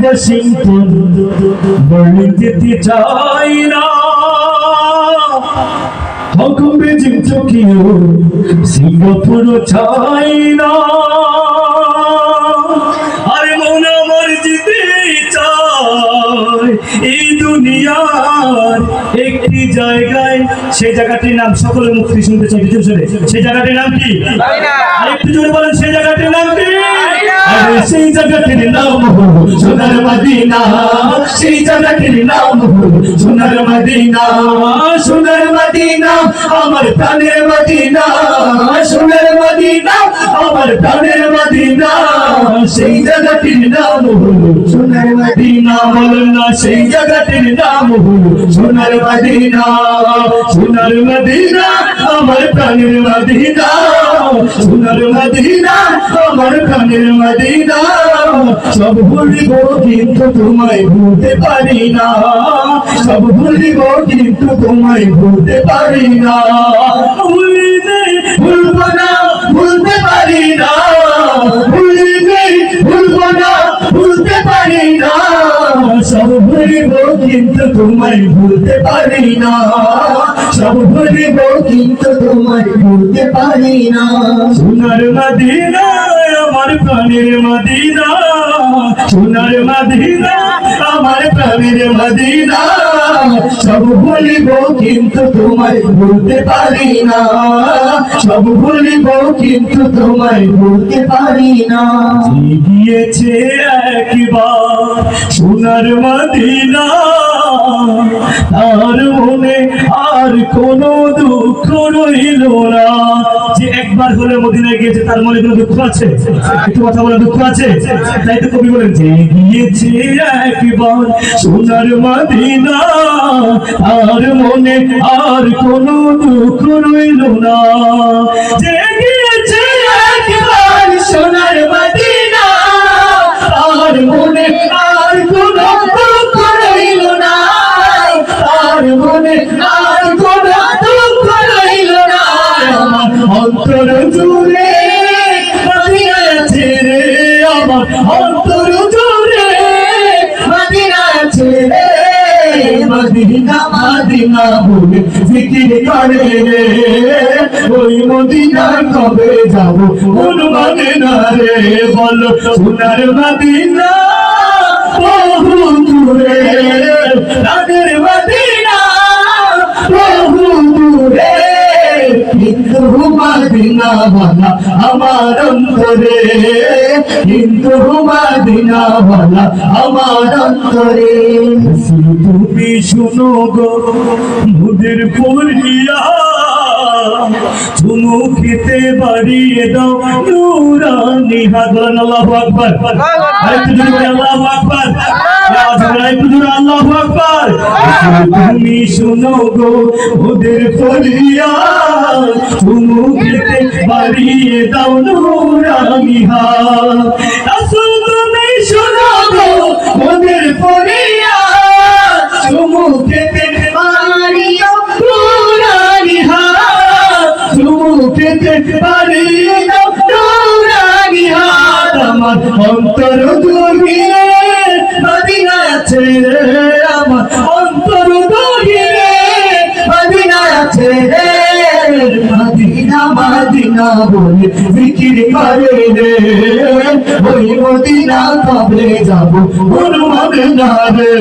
Washington Berlin যেতে চাই না। হংকং বেজিং টোকিও সিঙ্গাপুরও চাই না। আরে মন আমার যেতে চায় এই দুনিয়ার একটি জায়গায়। সেই জায়গাটির নাম সকলের মুক্তি শুনতে চাই কিছু সেই জায়গাটির নাম কি? আরেকটু জোরে বলেন সেই জায়গাটির নাম কি? আরে সেই জগতের নাম হলো সোনার মদিনা। সেই জগতের নাম হলো সোনার মদিনা। সোনার মদিনা, আমার প্রাণের মদিনা। সোনার মদিনা, আমার প্রাণের মদিনা। সেই জগতের নাম হলো মদিনা বলেন না, সেই জায়গাটির নাম হলো সোনার মদিনা। সোনার মদিনা আমার প্রাণের মদিনা। সোনার মদিনা আমার প্রাণের মদিনা। সব ভুলিব কিন্তু তোমায় ভুলতে পারি না। সব ভুলিব কিন্তু তোমায় ভুলতে পারি না। তোমায় ভুলতে পারি না। সব ভুলিব কিন্তু তোমায় ভুলতে পারি না। সোনার মদিনা আমার প্রাণের মদিনা। সোনার মদিনা আমার প্রাণের মদিনা। সব ভুলিব কিন্তু তোমায় ভুলতে পারি না। সব ভুলিব কিন্তু তোমায় ভুলতে পারি না। গিয়েছে একবার সোনার মদিনা। তার মনে আর কোনো দুঃখ রইল না। যে একবার হলে মদিনায় গিয়েছে, তার মনে কোনো দুঃখ আছে? একটু কথা বলে দুঃখ আছে? তাই তো কবি বলেন, যে গিয়েছে একবার সোনার মদিনা আর মনে আর কোনো দুঃখ রইল না। যে গিয়েছে একবার সোনার মদিনা আর মনে আর কোনো রে মদিনা রে ওই মদিনা কবে যাব মানে না রে বল সোনার মদিনা কিন্তু মদিনা বলা আমার অন্তরে, কিন্তু মদিনা বলা আমার অন্তরে। তুমি শুনো গো, মুদের পড়িয়া চুমু খেতে বাড়িয়ে দাও নুরানি হাজার আল্লাহু আকবার। আল্লাহু আকবার। আল্লাহু আকবার। তুমি শুনো গো, ওদের পড়িয়া চুমু খেতে বাড়িয়ে দাও নুরানি হাত আমার অন্তর দুর্গিয়ে মদিনা রে আমার অন্তর দুর্গিয়ে মদিনা রে মদিনা মদিনা বলে জিকির করে রে। ওই মদিনা কবে যাব অনুমান না রে